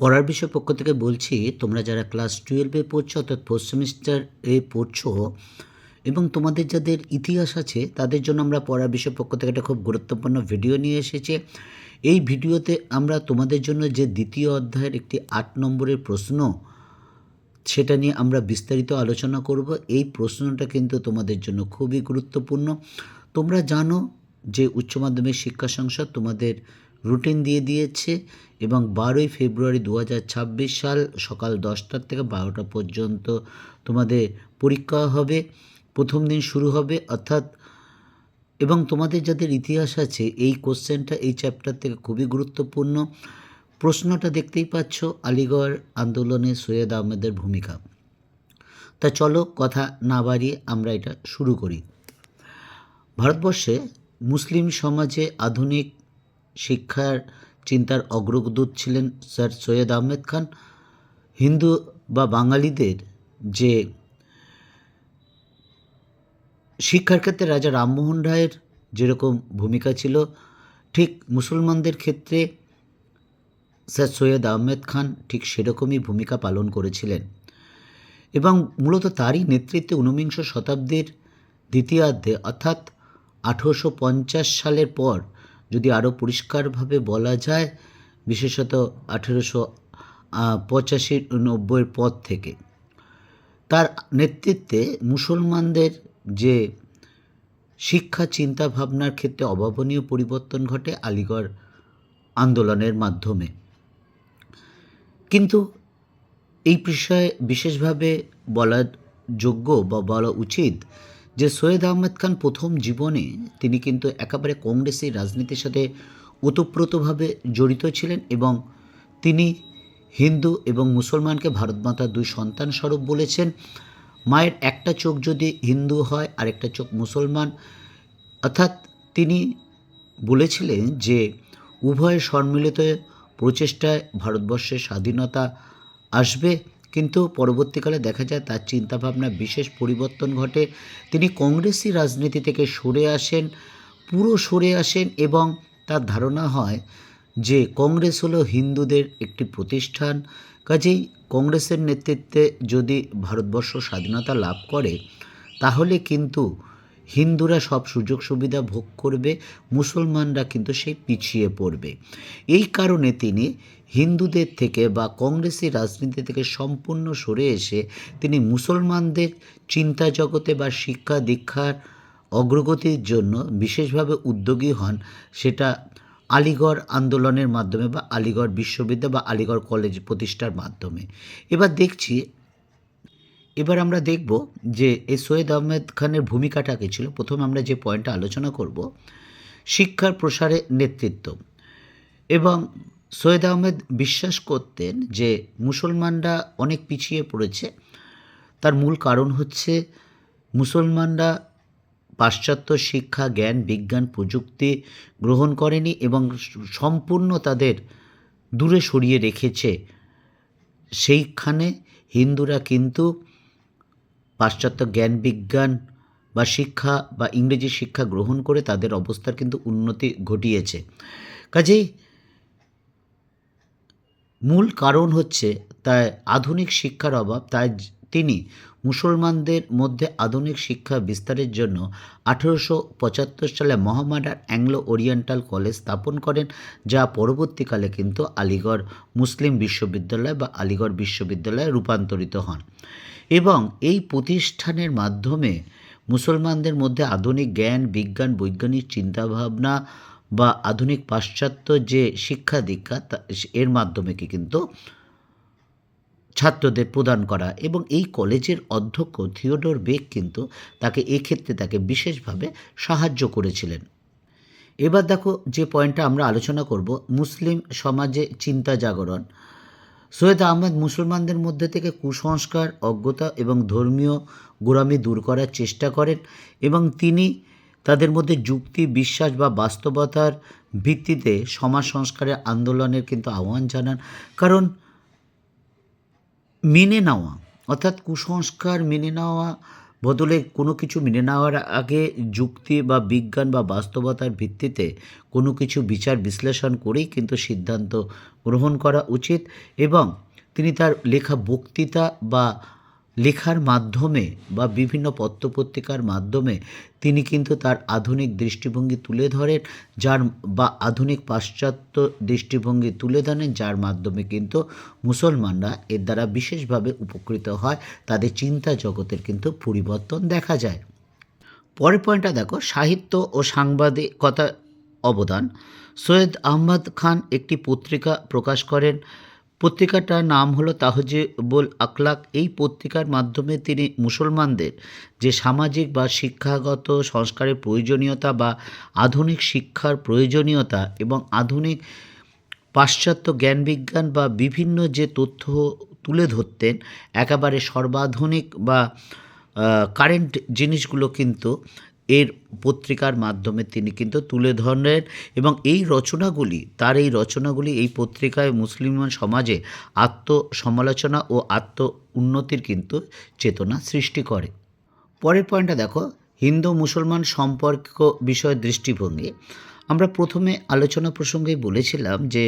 পড়ার বিষয় পক্ষ থেকে বলছি, তোমরা যারা ক্লাস টুয়েলভে পড়ছো অর্থাৎ ফোর্থ সেমিস্টার এ পড়ছো এবং তোমাদের যাদের ইতিহাস আছে, তাদের জন্য আমরা পড়ার বিষয় পক্ষ থেকে একটা খুব গুরুত্বপূর্ণ ভিডিও নিয়ে এসেছে। এই ভিডিওতে আমরা তোমাদের জন্য যে দ্বিতীয় অধ্যায়ের একটি আট নম্বরের প্রশ্ন, সেটা নিয়ে আমরা বিস্তারিত আলোচনা করব। এই প্রশ্নটা কিন্তু তোমাদের জন্য খুবই গুরুত্বপূর্ণ। তোমরা জানো যে উচ্চ মাধ্যমিক শিক্ষা সংসদ তোমাদের রুটিন দিয়ে দিয়েছে এবং বারোই ফেব্রুয়ারি দু হাজার ছাব্বিশ সাল সকাল দশটার থেকে বারোটা পর্যন্ত তোমাদের পরীক্ষা হবে, প্রথম দিন শুরু হবে, অর্থাৎ এবং তোমাদের যাদের ইতিহাস আছে, এই কোশ্চেনটা এই চ্যাপ্টার থেকে খুবই গুরুত্বপূর্ণ। প্রশ্নটা দেখতেই পাচ্ছ, আলিগড় আন্দোলনে সৈয়দ আহমেদের ভূমিকা। তা চলো কথা না বাড়িয়ে আমরা এটা শুরু করি। ভারতবর্ষে মুসলিম সমাজে আধুনিক শিক্ষার চিন্তার অগ্রদূত ছিলেন স্যার সৈয়দ আহমেদ খান। হিন্দু বা বাঙালিদের যে শিক্ষার ক্ষেত্রে রাজা রামমোহন রায়ের যেরকম ভূমিকা ছিল, ঠিক মুসলমানদের ক্ষেত্রে স্যার সৈয়দ আহমেদ খান ঠিক সেরকমই ভূমিকা পালন করেছিলেন। এবং মূলত তারই নেতৃত্বে ঊনবিংশ শতাব্দীর দ্বিতীয়ার্ধে অর্থাৎ আঠেরোশো পঞ্চাশ সালের পর যদি আরও পরিষ্কারভাবে বলা যায়, বিশেষত আঠেরোশো পঁচাশি নব্বইয়ের পর থেকে। তার নেতৃত্বে মুসলমানদের যে শিক্ষা চিন্তা ভাবনার ক্ষেত্রে অভাবনীয় পরিবর্তন ঘটে আলিগড় আন্দোলনের মাধ্যমে। কিন্তু এই বিষয়ে বিশেষভাবে বলার যোগ্য বা বলা উচিত যে সৈয়দ আহমেদ খান প্রথম জীবনে তিনি কিন্তু একেবারে কংগ্রেসি রাজনীতির সাথে ওতপ্রোতভাবে জড়িত ছিলেন এবং তিনি হিন্দু এবং মুসলমানকে ভারতমাতার দুই সন্তান স্বরূপ বলেছেন। মায়ের একটা চোখ যদি হিন্দু হয়, আরেকটা চোখ মুসলমান। অর্থাৎ তিনি বলেছিলেন যে উভয় সম্মিলিত প্রচেষ্টায় ভারতবর্ষের স্বাধীনতা আসবে। কিন্তু পরবর্তীকালে দেখা যায় তার চিন্তাভাবনা বিশেষ পরিবর্তন ঘটে। তিনি কংগ্রেসি রাজনীতি থেকে সরে আসেন, পুরো সরে আসেন এবং তার ধারণা হয় যে কংগ্রেস হলো হিন্দুদের একটি প্রতিষ্ঠান। কাজেই কংগ্রেসের নেতৃত্বে যদি ভারতবর্ষ স্বাধীনতা লাভ করে, তাহলে কিন্তু হিন্দুরা সব সুযোগ সুবিধা ভোগ করবে, মুসলমানরা কিন্তু সেই পিছিয়ে পড়বে। এই কারণে তিনি হিন্দুদের থেকে বা কংগ্রেসি রাজনীতি থেকে সম্পূর্ণ সরে এসে তিনি মুসলমানদের চিন্তা জগতে বা শিক্ষা দীক্ষার অগ্রগতির জন্য বিশেষভাবে উদ্যোগী হন, সেটা আলিগড় আন্দোলনের মাধ্যমে বা আলিগড় বিশ্ববিদ্যালয় বা আলিগড় কলেজ প্রতিষ্ঠার মাধ্যমে। এবার দেখছি, এবার আমরা দেখব যে এ সৈয়দ আহমেদ খানের ভূমিকাটা কী ছিল। প্রথম আমরা যে পয়েন্টটা আলোচনা করব, শিক্ষার প্রসারে নেতৃত্ব এবং সৈয়দ আহমেদ বিশ্বাস করতেন যে মুসলমানরা অনেক পিছিয়ে পড়েছে। তার মূল কারণ হচ্ছে মুসলমানরা পাশ্চাত্য শিক্ষা, জ্ঞান, বিজ্ঞান প্রযুক্তি গ্রহণ করেনি এবং সম্পূর্ণ তাদের দূরে সরিয়ে রেখেছে। সেইখানে হিন্দুরা কিন্তু পাশ্চাত্য জ্ঞান, বিজ্ঞান বা শিক্ষা বা ইংরেজি শিক্ষা গ্রহণ করে তাদের অবস্থার কিন্তু উন্নতি ঘটিয়েছে। কাজেই মূল কারণ হচ্ছে তাই আধুনিক শিক্ষার অভাব। তাই তিনি মুসলমানদের মধ্যে আধুনিক শিক্ষা বিস্তারের জন্য আঠেরোশো পঁচাত্তর সালে মহামাডান অ্যাংলো ওরিয়েন্টাল কলেজ স্থাপন করেন, যা পরবর্তীকালে কিন্তু আলিগড় মুসলিম বিশ্ববিদ্যালয় বা আলিগড় বিশ্ববিদ্যালয়ে রূপান্তরিত হন। এবং এই প্রতিষ্ঠানের মাধ্যমে মুসলমানদের মধ্যে আধুনিক জ্ঞান, বিজ্ঞান, বৈজ্ঞানিক চিন্তাভাবনা বা আধুনিক পাশ্চাত্য যে শিক্ষা দীক্ষা এর মাধ্যমে কিন্তু ছাত্রদের প্রদান করা এবং এই কলেজের অধ্যক্ষ থিওডোর বেক কিন্তু তাকে এক্ষেত্রে তাকে বিশেষভাবে সাহায্য করেছিলেন। এবার দেখো যে পয়েন্টটা আমরা আলোচনা করব, মুসলিম সমাজে চিন্তা জাগরণ। সৈয়দ আহমেদ মুসলমানদের মধ্যে থেকে কুসংস্কার, অজ্ঞতা এবং ধর্মীয় গোড়ামি দূর করার চেষ্টা করেন এবং তিনি তাদের মধ্যে যুক্তি, বিশ্বাস বা বাস্তবতার ভিত্তিতে সমাজ সংস্কারের আন্দোলনের কিন্তু আহ্বান জানান। কারণ মেনে নেওয়া, অর্থাৎ কুসংস্কার মেনে নেওয়া বদলে কোনো কিছু মেনে নেওয়ার আগে যুক্তি বা বিজ্ঞান বা বাস্তবতার ভিত্তিতে কোনো কিছু বিচার বিশ্লেষণ করেই কিন্তু সিদ্ধান্ত গ্রহণ করা উচিত এবং তিনি তার লেখা বক্তৃতা বা লেখার মাধ্যমে বা বিভিন্ন পত্রপত্রিকার মাধ্যমে তিনি কিন্তু তার আধুনিক দৃষ্টিভঙ্গি তুলে ধরেন, যার বা আধুনিক পাশ্চাত্য দৃষ্টিভঙ্গি তুলে ধরেন, যার মাধ্যমে কিন্তু মুসলমানরা এর দ্বারা বিশেষভাবে উপকৃত হয়, তাদের চিন্তা জগতের কিন্তু পরিবর্তন দেখা যায়। পরের পয়েন্টটা দেখো, সাহিত্য ও সাংবাদিকতা অবদান। সৈয়দ আহমদ খান একটি পত্রিকা প্রকাশ করেন পত্রিকাটার নাম হলো তাহজিবুল আকলাক এই পত্রিকার মাধ্যমে তিনি মুসলমানদের যে সামাজিক বা শিক্ষাগত সংস্কারের প্রয়োজনীয়তা বা আধুনিক শিক্ষার প্রয়োজনীয়তা এবং আধুনিক পাশ্চাত্য জ্ঞান বিজ্ঞান বা বিভিন্ন যে তথ্য তুলে ধরতেন, একেবারে সর্বাধুনিক বা কারেন্ট জিনিসগুলো কিন্তু এর পত্রিকার মাধ্যমে তিনি কিন্তু তুলে ধরেন এবং এই রচনাগুলি, তার এই রচনাগুলি এই পত্রিকায় মুসলিম সমাজে আত্মসমালোচনা ও আত্ম উন্নতির কিন্তু চেতনা সৃষ্টি করে। পরের পয়েন্টটা দেখো হিন্দু মুসলমান সম্পর্ক বিষয়ে দৃষ্টিভঙ্গি। আমরা প্রথমে আলোচনা প্রসঙ্গে বলেছিলাম যে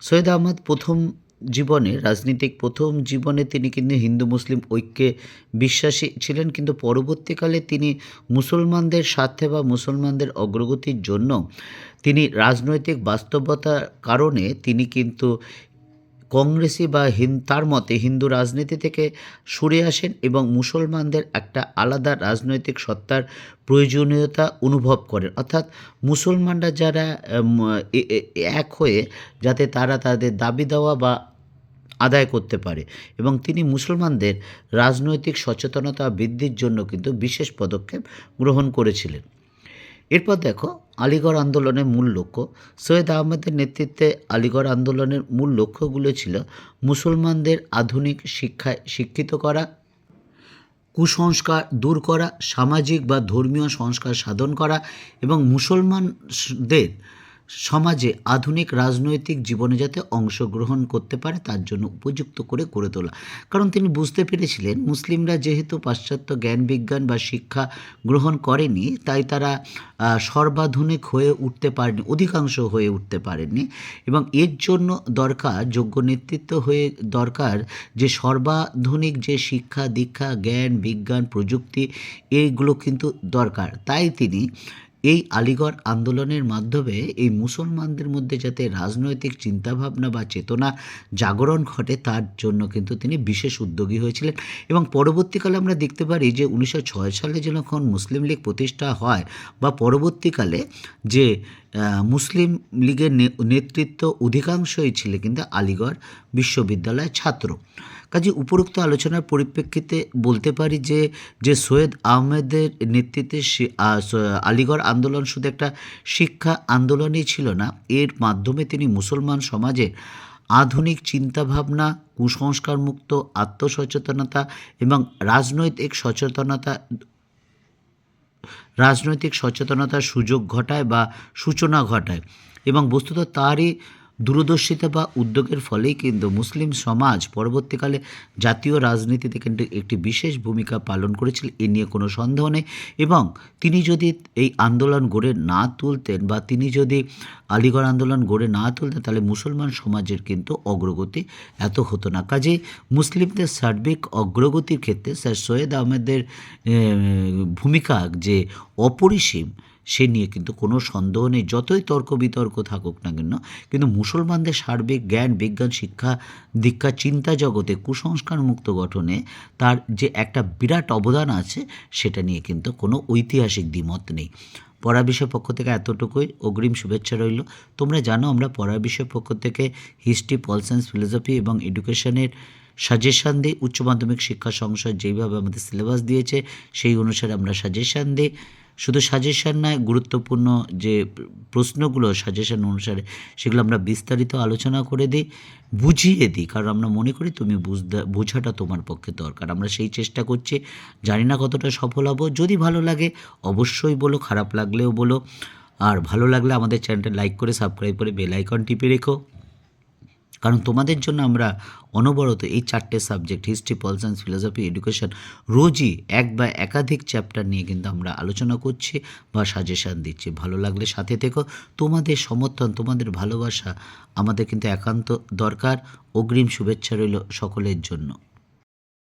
সৈয়দ আহমদ প্রথম জীবনে, রাজনীতিক প্রথম জীবনে তিনি কিন্তু হিন্দু মুসলিম ঐক্যে বিশ্বাসী ছিলেন, কিন্তু পরবর্তীকালে তিনি মুসলমানদের স্বার্থে বা মুসলমানদের অগ্রগতির জন্য তিনি রাজনৈতিক বাস্তবতার কারণে তিনি কিন্তু কংগ্রেসি বা হিন, তার মতে হিন্দু রাজনীতি থেকে সরে আসেন এবং মুসলমানদের একটা আলাদা রাজনৈতিক সত্তার প্রয়োজনীয়তা অনুভব করেন। অর্থাৎ মুসলমানরা যারা এক হয়ে যাতে তারা তাদের দাবি দেওয়া বা আদায় করতে পারে এবং তিনি মুসলমানদের রাজনৈতিক সচেতনতা বৃদ্ধির জন্য কিন্তু বিশেষ পদক্ষেপ গ্রহণ করেছিলেন। এরপর দেখো, আলিগড় আন্দোলনের মূল লক্ষ্য। সৈয়দ আহমেদের নেতৃত্বে আলিগড় আন্দোলনের মূল লক্ষ্যগুলো ছিল মুসলমানদের আধুনিক শিক্ষায় শিক্ষিত করা, কুসংস্কার দূর করা, সামাজিক বা ধর্মীয় সংস্কার সাধন করা এবং মুসলমানদের সমাজে আধুনিক রাজনৈতিক জীবনে যাতে অংশগ্রহণ করতে পারে, তার জন্য উপযুক্ত করে গড়ে তোলা। কারণ তিনি বুঝতে পেরেছিলেন, মুসলিমরা যেহেতু পাশ্চাত্য জ্ঞান, বিজ্ঞান বা শিক্ষা গ্রহণ করেনি, তাই তারা সর্বাধুনিক হয়ে উঠতে পারেনি, অধিকাংশ হয়ে উঠতে পারেনি এবং এর জন্য দরকার, যোগ্য নেতৃত্ব হয়ে দরকার যে সর্বাধুনিক যে শিক্ষা, দীক্ষা, জ্ঞান, বিজ্ঞান, প্রযুক্তি, এইগুলো কিন্তু দরকার। তাই তিনি এই আলিগড় আন্দোলনের মাধ্যমে এই মুসলমানদের মধ্যে যাতে রাজনৈতিক চিন্তাভাবনা বা চেতনা জাগরণ ঘটে, তার জন্য কিন্তু তিনি বিশেষ উদ্যোগী হয়েছিলেন। এবং পরবর্তীকালে আমরা দেখতে পারি যে, উনিশশো ছয় সালে যখন মুসলিম লীগ প্রতিষ্ঠা হয় বা পরবর্তীকালে যে মুসলিম লীগের নেতৃত্ব অধিকাংশই ছিল কিন্তু আলিগড় বিশ্ববিদ্যালয়ের ছাত্র। কাজে উপরোক্ত আলোচনার পরিপ্রেক্ষিতে বলতে পারি যে যে সৈয়দ আহমেদের নেতৃত্বে আলিগড় আন্দোলন শুধু একটা শিক্ষা আন্দোলনই ছিল না, এর মাধ্যমে তিনি মুসলমান সমাজে আধুনিক চিন্তাভাবনা কুসংস্কার মুক্ত আত্মসচেতনতা এবং রাজনৈতিক সচেতনতা, রাজনৈতিক সচেতনতার সুযোগ ঘটায় বা সূচনা ঘটায় এবং বস্তুত তারই দূরদর্শিতা বা উদ্যোগের ফলেই কিন্তু মুসলিম সমাজ পরবর্তীকালে জাতীয় রাজনীতিতে কিন্তু একটি বিশেষ ভূমিকা পালন করেছিল, এ নিয়ে কোনো সন্দেহ নেই। এবং তিনি যদি এই আন্দোলন গড়ে না তুলতেন বা তিনি যদি আলিগড় আন্দোলন গড়ে না তুলতেন, তাহলে মুসলমান সমাজের কিন্তু অগ্রগতি এত হতো না। কাজেই মুসলিমদের সার্বিক অগ্রগতির ক্ষেত্রে স্যার সৈয়দ আহমেদের ভূমিকা যে অপরিসীম সে নিয়ে কিন্তু কোনো সন্দেহ নেই। যতই তর্ক বিতর্ক থাকুক না কেন, কিন্তু মুসলমানদের সার্বিক জ্ঞান, বিজ্ঞান, শিক্ষা, দীক্ষা, চিন্তা জগতে কুসংস্কার মুক্ত গঠনে তার যে একটা বিরাট অবদান আছে, সেটা নিয়ে কিন্তু কোনো ঐতিহাসিক দ্বিমত নেই। পড়া বিষয় পক্ষ থেকে এতটুকুই। অগ্রিম শুভেচ্ছা রইল। তোমরা জানো আমরা পড়া বিষয় পক্ষ থেকে হিস্ট্রি পল ফিলোসফি এবং এডুকেশনের সাজেশান দিই উচ্চ মাধ্যমিক শিক্ষা সংসদ যেইভাবে আমাদের সিলেবাস দিয়েছে, সেই অনুসারে আমরা সাজেশান দিই শুধু সাজেশান নয়, গুরুত্বপূর্ণ যে প্রশ্নগুলো সাজেশান অনুসারে, সেগুলো আমরা বিস্তারিত আলোচনা করে দিই, বুঝিয়ে দিই। কারণ আমরা মনে করি তুমি বুঝতে, বোঝাটা তোমার পক্ষে দরকার। আমরা সেই চেষ্টা করছি। জানি না কতটা সফল হব। যদি ভালো লাগে, অবশ্যই বলো, খারাপ লাগলেও বলো। আর ভালো লাগলে আমাদের চ্যানেলটা লাইক করে, সাবস্ক্রাইব করে, বেল আইকন টিপে রেখো। কারণ তোমাদের জন্য আমরা অনবরত এই চারটে subject history pol science philosophy education রোজই এক বা একাধিক চ্যাপ্টার নিয়ে কিন্তু আমরা আলোচনা করছি বা সাজেশান দিচ্ছি। ভালো লাগলে সাথে থেকো। তোমাদের সমর্থন, তোমাদের ভালোবাসা আমাদের কিন্তু একান্ত দরকার। অগ্রিম শুভেচ্ছা রইল সকলের জন্য।